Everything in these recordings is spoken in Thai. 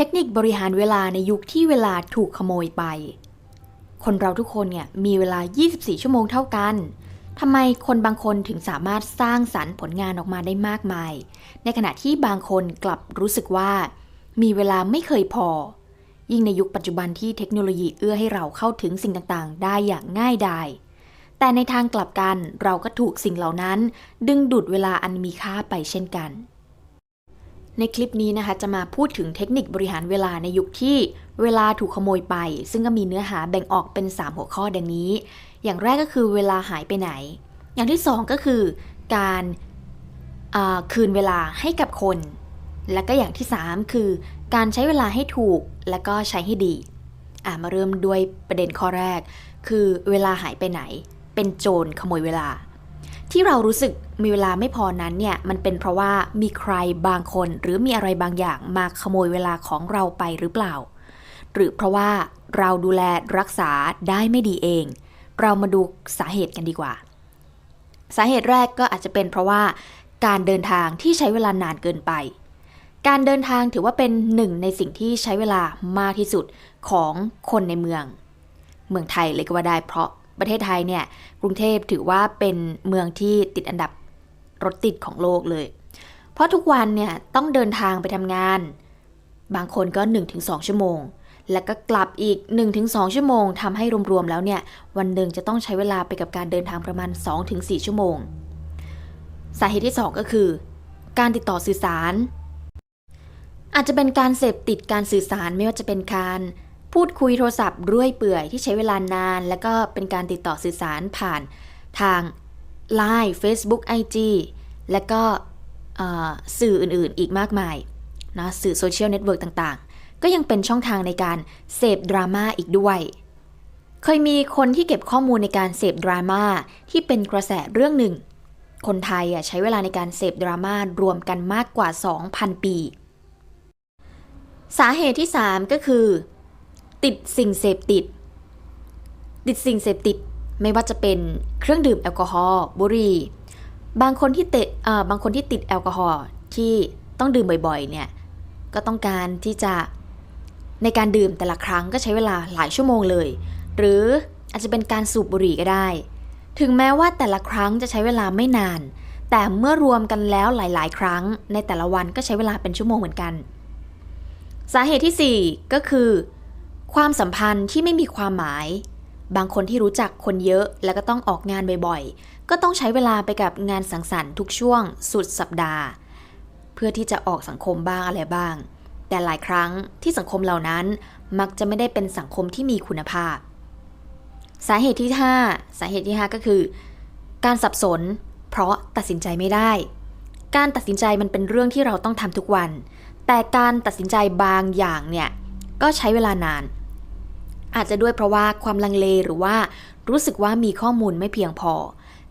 เทคนิคบริหารเวลาในยุคที่เวลาถูกขโมยไป คนเราทุกคนเนี่ยมีเวลา 24 ชั่วโมงเท่ากันทำไมคนบางคนถึงสามารถสร้างสรรค์ผลงานออกมาได้มากมาย ในขณะที่บางคนกลับรู้สึกว่า มีเวลาไม่เคยพอ ยิ่งในยุคปัจจุบันที่เทคโนโลยีเอื้อให้เราเข้าถึงสิ่งต่างๆ ได้อย่างง่ายดาย แต่ในทางกลับกันเราก็ถูกสิ่งเหล่านั้น ดึงดูดเวลาอันมีค่าไปเช่นกัน ในคลิปนี้นะคะ จะมาพูดถึงเทคนิคบริหารเวลาในยุคที่เวลาถูกขโมยไป ซึ่งก็มีเนื้อหาแบ่งออกเป็น 3 หัวข้อดังนี้ อย่างแรกก็คือเวลาหายไปไหน อย่างที่ 2 ก็คือการคืนเวลาให้กับคน และก็อย่างที่ 3 คือ การใช้เวลาให้ถูกและก็ใช้ให้ดีมาเริ่มด้วยประเด็นข้อแรก คือเวลาหายไปไหน เป็นโจรขโมยเวลา ที่เรารู้สึกมีเวลาไม่พอนั้นเนี่ยมันเป็นเพราะว่ามีใครบางคนหรือมีอะไรบางอย่างมาขโมยเวลาของเราไปหรือเปล่า หรือเพราะว่าเราดูแลรักษาได้ไม่ดีเอง เรามาดูสาเหตุกันดีกว่า สาเหตุแรกก็อาจจะเป็นเพราะว่าการเดินทางที่ใช้เวลานานเกินไป การเดินทางถือว่าเป็นหนึ่งในสิ่งที่ใช้เวลามากที่สุดของคนในเมือง เมืองไทยเลยก็ว่าได้เพราะ ประเทศไทยเนี่ยกรุงเทพถือว่าเป็นเมืองที่ติดอันดับรถติดของโลกเลย เพราะทุกวันเนี่ยต้องเดินทางไปทำงาน บางคนก็ 1-2 ชั่วโมง แล้วก็กลับอีก 1-2 ชั่วโมงทำให้รวมๆแล้วเนี่ยวันหนึ่งจะต้องใช้เวลาไปกับการเดินทางประมาณ 2-4 ชั่วโมง สาเหตุที่ 2 ก็คือ การติดต่อสื่อสาร อาจจะเป็นการเสพติดการสื่อสารไม่ว่าจะเป็นการ พูดคุยโทรศัพท์เรื่อยเปื่อยที่ใช้เวลานาน แล้วก็เป็นการติดต่อสื่อสารผ่านทาง Line Facebook IG และก็เอ่อสื่ออื่นๆ อีกมากมายนะสื่อโซเชียลเน็ตเวิร์กต่างๆ ก็ยังเป็นช่องทางในการเสพดราม่าอีกด้วย เคยมีคนที่เก็บข้อมูลในการเสพดราม่าที่เป็นกระแสเรื่องหนึ่ง คนไทยใช้เวลาในการเสพดราม่ารวมกันมากกว่า 2,000 ปี สาเหตุที่ 3 ก็คือ ติดสิ่งเสพติด ติดสิ่งเสพติดไม่ว่าจะเป็นเครื่องดื่มแอลกอฮอล์บุหรี่บางคนที่ตะอ่าบางคนที่ติดแอลกอฮอล์ที่ต้องดื่มบ่อยๆเนี่ยก็ต้องการที่จะในการดื่มแต่ละครั้งก็ใช้เวลาหลายชั่วโมงเลย หรืออาจจะเป็นการสูบบุหรี่ก็ได้ ถึงแม้ว่าแต่ละครั้งจะใช้เวลาไม่นาน แต่เมื่อรวมกันแล้วหลาย ๆ ครั้ง ในแต่ละวันก็ใช้เวลาเป็นชั่วโมงเหมือนกัน สาเหตุที่ 4 ก็คือ ความสัมพันธ์ที่ไม่มีความหมาย บางคนที่รู้จักคนเยอะแล้วก็ต้องออกงานบ่อยๆ ก็ต้องใช้เวลาไปกับงานสังสรรค์ทุกช่วง สุดสัปดาห์ เพื่อที่จะออกสังคมบ้างอะไรบ้าง แต่หลายครั้งที่สังคมเหล่านั้นมักจะไม่ได้เป็นสังคมที่มีคุณภาพ สาเหตุที่ 5 สาเหตุที่ 5 ก็คือ การสับสน เพราะตัดสินใจไม่ได้ การตัดสินใจมันเป็นเรื่องที่เราต้องทำทุกวัน แต่การตัดสินใจบางอย่างเนี่ยก็ใช้เวลานาน อาจจะด้วยเพราะว่าความลังเลหรือว่ารู้สึกว่ามีข้อมูลไม่เพียงพอ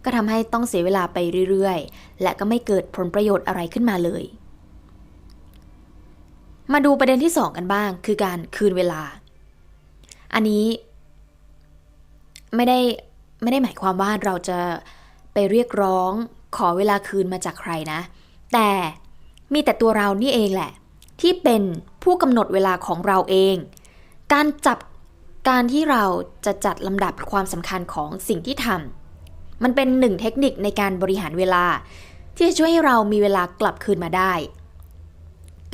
ก็ทำให้ต้องเสียเวลาไปเรื่อยๆ และก็ไม่เกิดผลประโยชน์อะไรขึ้นมาเลย มาดูประเด็นที่ 2 กันบ้าง คือการคืนเวลา อันนี้ไม่ได้ไม่ได้หมายความว่าเราจะไปเรียกร้องขอเวลาคืนมาจากใครนะ แต่มีแต่ตัวเรานี่เองแหละ ที่เป็นผู้กำหนดเวลาของเราเอง การจับ การที่เราจะจัดลำดับความสำคัญของสิ่งที่ทำมันเป็นหนึ่งเทคนิคในการบริหารเวลา ที่จะช่วยให้เรามีเวลากลับคืนมาได้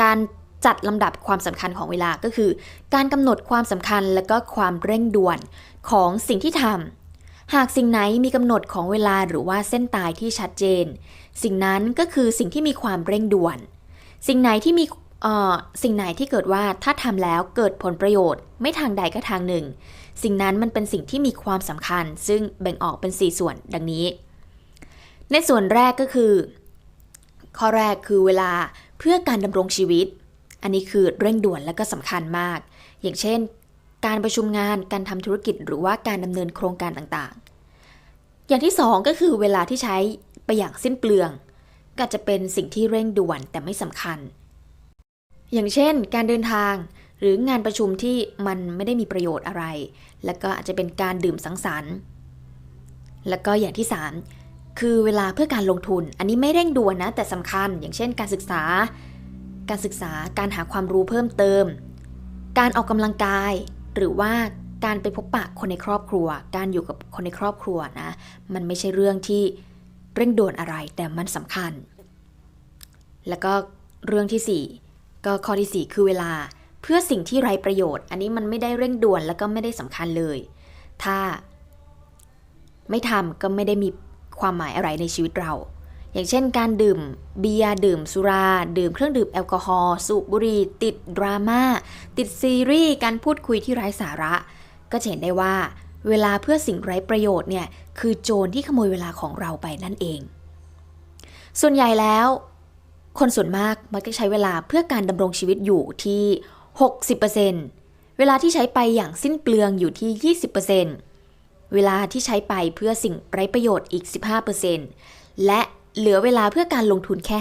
การจัดลำดับความสำคัญของเวลาก็คือ การกำหนดความสำคัญและก็ความเร่งด่วนของสิ่งที่ทำหากสิ่งไหนมีกำหนดของเวลาหรือว่าเส้นตายที่ชัดเจน สิ่งนั้นก็คือสิ่งที่มีความเร่งด่วน สิ่งไหนที่มี สิ่งไหนที่เกิดว่าถ้าทำแล้วเกิดผลประโยชน์ ไม่ทางใดก็ทางหนึ่ง สิ่งนั้นมันเป็นสิ่งที่มีความสำคัญ ซึ่งแบ่งออกเป็น 4 ส่วนดังนี้ ในส่วนแรกก็คือ ข้อแรกคือเวลาเพื่อการดำรงชีวิต อันนี้คือเร่งด่วนและก็สำคัญมาก อย่างเช่น การประชุมงานการทำธุรกิจหรือว่าการดำเนินโครงการต่างๆ อย่างที่สองก็คือเวลาที่ใช้ไปอย่างสิ้นเปลืองก็จจะเป็นสิ่งที่เร่งด่วนแต่ไม่สำคัญ อย่างเช่น การเดินทาง หรืองานประชุมที่มันไม่ได้มีประโยชน์อะไร แล้วก็อาจจะเป็นการดื่มสังสรรค์ แล้วก็อย่างที่สามคือเวลาเพื่อการลงทุน อันนี้ไม่เร่งด่วนนะ แต่สำคัญ อย่างเช่น การศึกษา การศึกษาการหาความรู้เพิ่มเติม การออกกำลังกาย หรือว่าการไปพบปะคนในครอบครัว การอยู่กับคนในครอบครัวนะ มันไม่ใช่เรื่องที่เร่งด่วนอะไร แต่มันสำคัญ แล้วก็เรื่องที่ 4 ก็ข้อทีสี่ 4 คือเวลาเพื่อสิ่งที่ไร้ประโยชน์ อันนี้มันไม่ได้เร่งด่วนแล้วก็ไม่ได้สำคัญเลย ถ้า ไม่ทำก็ไม่ได้มีความหมายอะไรในชีวิตเรา อย่างเช่น การดื่มเบียร์ดื่มสุรา ดื่มเครื่องดื่มแอลกอฮอล์สูบบุหรี่ติดดราม่าติดซีรีส์การพูดคุยที่ไร้สาระ ก็จะเห็นได้ว่า เวลาเพื่อสิ่งไร้ประโยชน์เนี่ยคือโจรที่ขโมยเวลาของเราไปนั่นเอง ส่วนใหญ่แล้ว คนส่วนมากมักจะใช้เวลาเพื่อการดำรงชีวิตอยู่ที่ 60%เวลาที่ใช้ไปอย่างสิ้นเปลืองอยู่ที่ 20%เวลาที่ใช้ไปเพื่อสิ่งไร้ประโยชน์อีก 15%และเหลือเวลาเพื่อการลงทุนแค่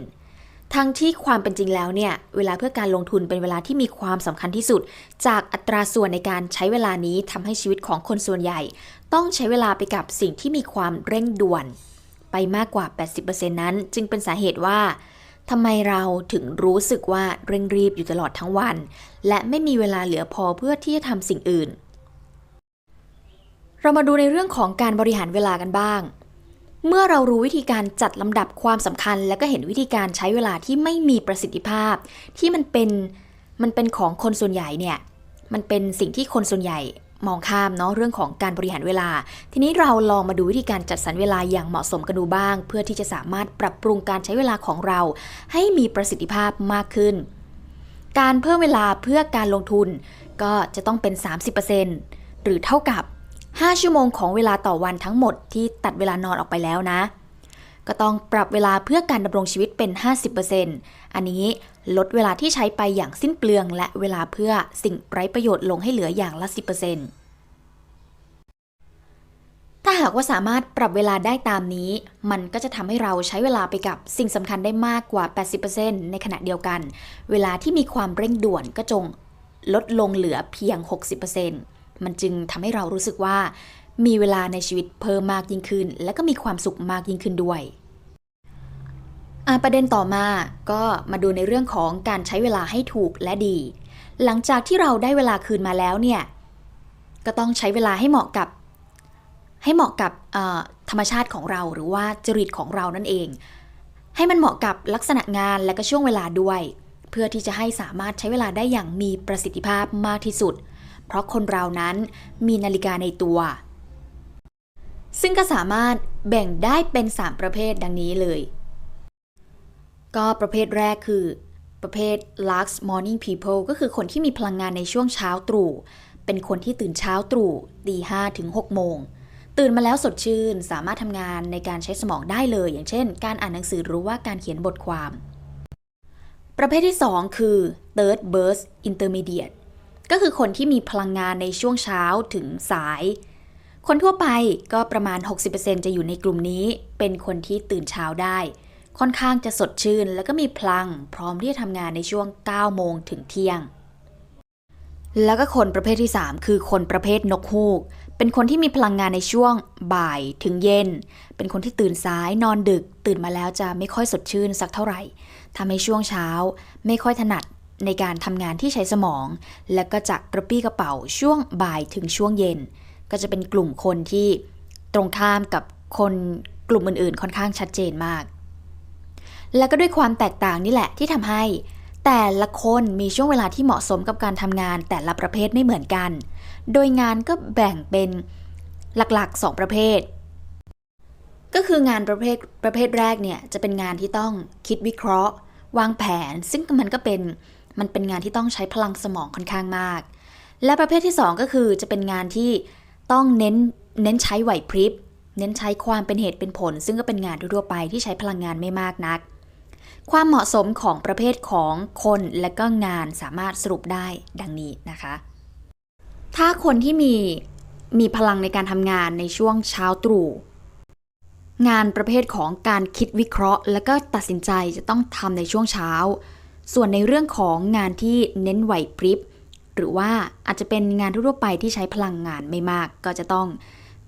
5%ทั้งที่ความเป็นจริงแล้วเนี่ย เวลาเพื่อการลงทุนเป็นเวลาที่มีความสำคัญที่สุด จากอัตราส่วนในการใช้เวลานี้ทำให้ชีวิตของคนส่วนใหญ่ ต้องใช้เวลาไปกับสิ่งที่มีความเร่งด่วน ไปมากกว่า 80%นั้น จึงเป็นสาเหตุว่าทำไมเราถึงรู้สึกว่าเร่งรีบอยู่ตลอดทั้งวัน และไม่มีเวลาเหลือพอเพื่อที่จะทำสิ่งอื่น เรามาดูในเรื่องของการบริหารเวลากันบ้าง เมื่อเรารู้วิธีการจัดลำดับความสำคัญ และก็เห็นวิธีการใช้เวลาที่ไม่มีประสิทธิภาพ ที่มันเป็นมันเป็นของคนส่วนใหญ่เนี่ยมันเป็นสิ่งที่คนส่วนใหญ่ มองข้ามเนาะเรื่องของการบริหารเวลา ทีนี้เราลองมาดูวิธีการจัดสรรเวลาอย่างเหมาะสมกันดูบ้าง เพื่อที่จะสามารถปรับปรุงการใช้เวลาของเรา ให้มีประสิทธิภาพมากขึ้น การเพิ่มเวลาเพื่อการลงทุน ก็จะต้องเป็น 30%หรือเท่ากับ 5 ชั่วโมงของเวลาต่อวันทั้งหมดที่ตัดเวลานอนออกไปแล้วนะ ก็ต้องปรับเวลาเพื่อการดำรงชีวิตเป็น 50%อันนี้ลดเวลาที่ใช้ไปอย่างสิ้นเปลือง และเวลาเพื่อสิ่งไร้ประโยชน์ลงให้เหลืออย่างละ 10%ถ้าหากว่าสามารถปรับเวลาได้ตามนี้ มันก็จะทำให้เราใช้เวลาไปกับสิ่งสำคัญได้มากกว่า 80%ในขณะเดียวกัน เวลาที่มีความเร่งด่วนก็จงลดลงเหลือเพียง 60%มันจึงทำให้เรารู้สึกว่า มีเวลาในชีวิตเพิ่มมากยิ่งขึ้น และก็มีความสุขมากยิ่งขึ้นด้วยประเด็นต่อมาก็มาดูในเรื่องของการใช้เวลาให้ถูกและดี หลังจากที่เราได้เวลาคืนมาแล้วเนี่ย ก็ต้องใช้เวลาให้เหมาะกับ ให้เหมาะกับธรรมชาติของเราหรือว่าจริตของเรานั่นเอง ให้มันเหมาะกับลักษณะงานและก็ช่วงเวลาด้วย เพื่อที่จะให้สามารถใช้เวลาได้อย่างมีประสิทธิภาพมากที่สุด เพราะคนเรานั้นมีนาฬิกาในตัว ซึ่งก็สามารถแบ่งได้เป็น 3 ประเภทดังนี้เลย ก็ประเภทแรกคือ ประเภท lux morning people ก็คือคนที่มีพลังงานในช่วงเช้าตรู่ เป็นคนที่ตื่นเช้าตรู่ตีห้าถึง6โมง ตื่นมาแล้วสดชื่น สามารถทำงานในการใช้สมองได้เลย อย่างเช่น การอ่านหนังสือหรือว่าการเขียนบทความ ประเภทที่ 2 คือ third burst intermediate ก็คือคนที่มีพลังงานในช่วงเช้าถึงสาย คนทั่วไปก็ประมาณ 60%จะอยู่ในกลุ่มนี้ เป็นคนที่ตื่นเช้าได้ ค่อนข้างจะสดชื่น แล้วก็มีพลัง พร้อมที่จะทำงานในช่วง 9 โมงถึงเที่ยง แล้วก็คนประเภทที่ 3 คือคนประเภทนกฮูก เป็นคนที่มีพลังงานในช่วงบ่ายถึงเย็น เป็นคนที่ตื่นสายนอนดึก ตื่นมาแล้วจะไม่ค่อยสดชื่นสักเท่าไหร่ทำให้ช่วงเช้า ไม่ค่อยถนัดในการทำงานที่ใช้สมอง และก็จะกระปี้กระเป๋าช่วงบ่ายถึงช่วงเย็น ก็จะเป็นกลุ่มคนที่ตรงข้ามกับคนกลุ่มอื่น ๆ ค่อนข้างชัดเจนมาก และก็ด้วยความแตกต่างนี่แหละที่ทำให้แต่ละคนมีช่วงเวลาที่เหมาะสมกับการทำงานแต่ละประเภทไม่เหมือนกัน โดยงานก็แบ่งเป็นหลักๆ 2 ประเภท ก็คืองานประเภทประเภทแรกเนี่ยจะเป็นงานที่ต้องคิดวิเคราะห์ วางแผน ซึ่งมันก็เป็นมันเป็นงานที่ต้องใช้พลังสมองค่อนข้างมาก และประเภทที่ 2 ก็คือจะเป็นงานที่ ต้องเน้นเน้นใช้ไหวพริบ เน้นใช้ความเป็นเหตุเป็นผล ซึ่งก็เป็นงานทั่วไปที่ใช้พลังงานไม่มากนัก ความเหมาะสมของประเภทของคนและก็งานสามารถสรุปได้ดังนี้นะคะ ถ้าคนที่มีมีพลังในการทำงานในช่วงเช้าตรู่งานประเภทของการคิดวิเคราะห์ และก็ตัดสินใจจะต้องทำในช่วงเช้า ส่วนในเรื่องของงานที่เน้นไหวพริบ หรือว่าอาจจะเป็นงานทั่วไปที่ใช้พลังงานไม่มาก ก็จะต้อง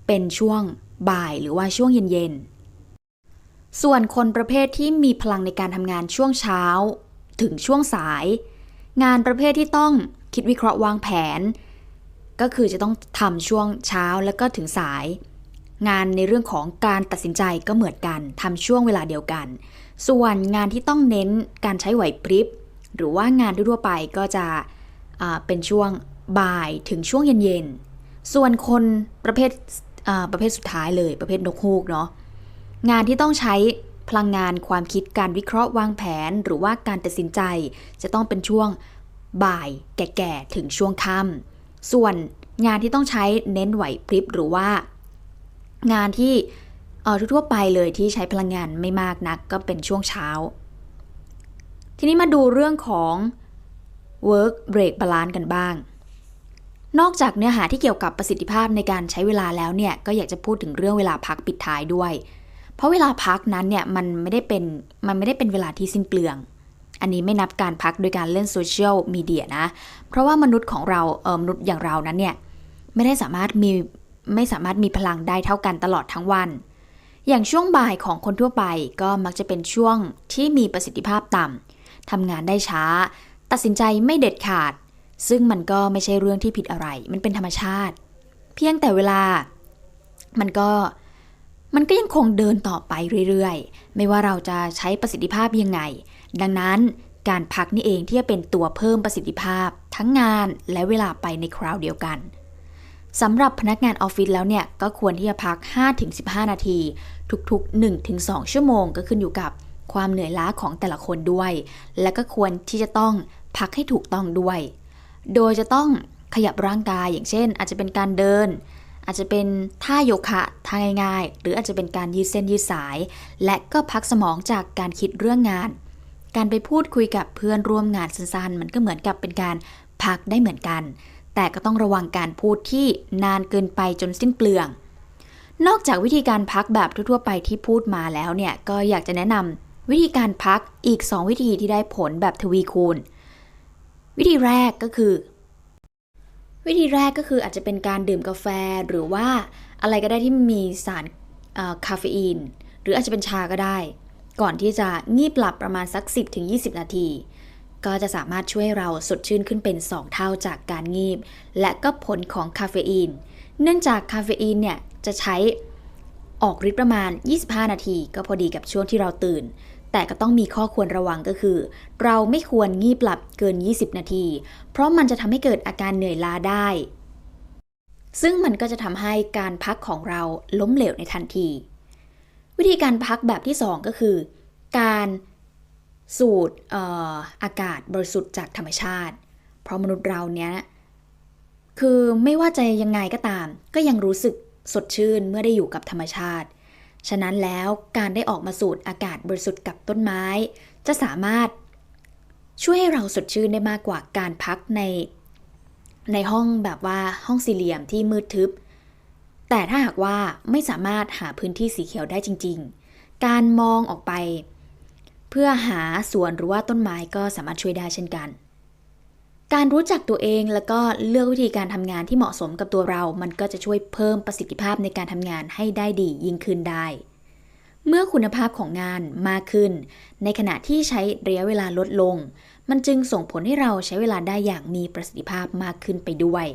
เป็นช่วงบ่ายหรือว่าช่วงเย็นๆ ส่วนคนประเภทที่มีพลังในการทำงานช่วงเช้า ถึงช่วงสาย งานประเภทที่ต้องคิดวิเคราะห์วางแผน ก็คือจะต้องทำช่วงเช้าแล้วก็ถึงสาย งานในเรื่องของการตัดสินใจก็เหมือนกันทำช่วงเวลาเดียวกัน ส่วนงานที่ต้องเน้นการใช้ไหวพริบ หรือว่างานทั่วไปก็จะ เป็นช่วงบ่ายถึงช่วงเย็นๆ ส่วนคนประเภทประเภทสุดท้ายเลยประเภทนกฮูกเนาะงานที่ต้องใช้พลังงานความคิดการวิเคราะห์วางแผน หรือว่าการตัดสินใจ จะต้องเป็นช่วงบ่ายแก่ๆถึงช่วงค่ำส่วนงานที่ต้องใช้เน้นไหวพริบหรือว่า งานที่เออทั่วไปเลยที่ใช้พลังงานไม่มากนักก็เป็นช่วงเช้า ทีนี้มาดูเรื่องของ work break balance กันบ้าง นอกจากเนื้อหาที่เกี่ยวกับประสิทธิภาพในการใช้เวลาแล้วเนี่ยก็อยากจะพูดถึงเรื่องเวลาพักปิดท้ายด้วย เพราะเวลาพักนั้นเนี่ยมันไม่ได้เป็นมันไม่ได้เป็นเวลาที่สิ้นเปลือง อันนี้ไม่นับการพักโดยการเล่นโซเชียลมีเดียนะ เพราะว่ามนุษย์ของเราเออมนุษย์อย่างเรานั้นเนี่ยไม่ได้สามารถมีไม่สามารถมีพลังได้เท่ากันตลอดทั้งวัน อย่างช่วงบ่ายของคนทั่วไปก็มักจะเป็นช่วงที่มีประสิทธิภาพต่ำทำงานได้ช้า ตัดสินใจไม่เด็ดขาด ซึ่งมันก็ไม่ใช่เรื่องที่ผิดอะไร มันเป็นธรรมชาติ เพียงแต่เวลา มันก็มันก็ยังคงเดินต่อไปเรื่อยๆ ไม่ว่าเราจะใช้ประสิทธิภาพยังไง ดังนั้นการพักนี่เองที่จะเป็นตัวเพิ่มประสิทธิภาพ ทั้งงานและเวลาไปในคราวเดียวกันสำหรับพนักงานออฟฟิศแล้วเนี่ย ก็ควรที่จะพัก 5-15 นาที ทุกๆ 1-2 ชั่วโมง ก็ขึ้นอยู่กับ ความเหนื่อยล้าของแต่ละคนด้วย และก็ควรที่จะต้องพักให้ถูกต้องด้วย โดยจะต้องขยับร่างกายอย่างเช่น อาจจะเป็นการเดิน อาจจะเป็นท่าโยคะท่าง่ายๆ หรืออาจจะเป็นการยืดเส้นยืดสาย และก็พักสมองจากการคิดเรื่องงาน การไปพูดคุยกับเพื่อนร่วมงานสั้นๆ มันก็เหมือนกับเป็นการพักได้เหมือนกัน แต่ก็ต้องระวังการพูดที่นานเกินไปจนสิ้นเปลือง นอกจากวิธีการพักแบบทั่วๆไปที่พูดมาแล้วเนี่ยก็อยากจะแนะนำ วิธีการพักอีก 2 วิธีที่ได้ผลแบบทวีคูณ วิธีแรกก็คือ วิธีแรกก็คืออาจจะเป็นการดื่มกาแฟหรือว่าอะไรก็ได้ที่มีสารคาเฟอีน หรืออาจจะเป็นชาก็ได้ ก่อนที่จะงีบหลับประมาณสัก 10-20 นาที ก็จะสามารถช่วยเราสดชื่นขึ้นเป็น 2 เท่าจากการงีบ และก็ผลของคาเฟอีน เนื่องจากคาเฟอีนเนี่ยจะใช้ออกฤทธิ์ประมาณ 25 นาที ก็พอดีกับช่วงที่เราตื่น แต่ก็ต้องมีข้อควรระวังก็คือ เราไม่ควรงีบหลับเกิน 20 นาที เพราะมันจะทำให้เกิดอาการเหนื่อยล้าได้ ซึ่งมันก็จะทำให้การพักของเราล้มเหลวในทันที วิธีการพักแบบที่ 2 ก็คือ การสูดอออากาศบริสุทธิ์จากธรรมชาติ เพราะมนุษย์เราเนี้ยคือไม่ว่าจะยังไงก็ตาม ก็ยังรู้สึกสดชื่นเมื่อได้อยู่กับธรรมชาติ ฉะนั้นแล้วการได้ออกมาสูดอากาศบริสุทธิ์กับต้นไม้ จะสามารถช่วยให้เราสดชื่นได้มากกว่าการพักใน ในห้องแบบว่าห้องสี่เหลี่ยมที่มืดทึบ แต่ถ้าหากว่าไม่สามารถหาพื้นที่สีเขียวได้จริง ๆ การมองออกไป เพื่อหาสวนหรือว่าต้นไม้ก็สามารถช่วยได้เช่นกัน การรู้จักตัวเองแล้วก็เลือกวิธีการทำงานที่เหมาะสมกับตัวเรา มันก็จะช่วยเพิ่มประสิทธิภาพในการทำงานให้ได้ดียิ่งขึ้นได้ เมื่อคุณภาพของงานมากขึ้น ในขณะที่ใช้ระยะเวลาลดลง มันจึงส่งผลให้เราใช้เวลาได้อย่างมีประสิทธิภาพมากขึ้นไปด้วย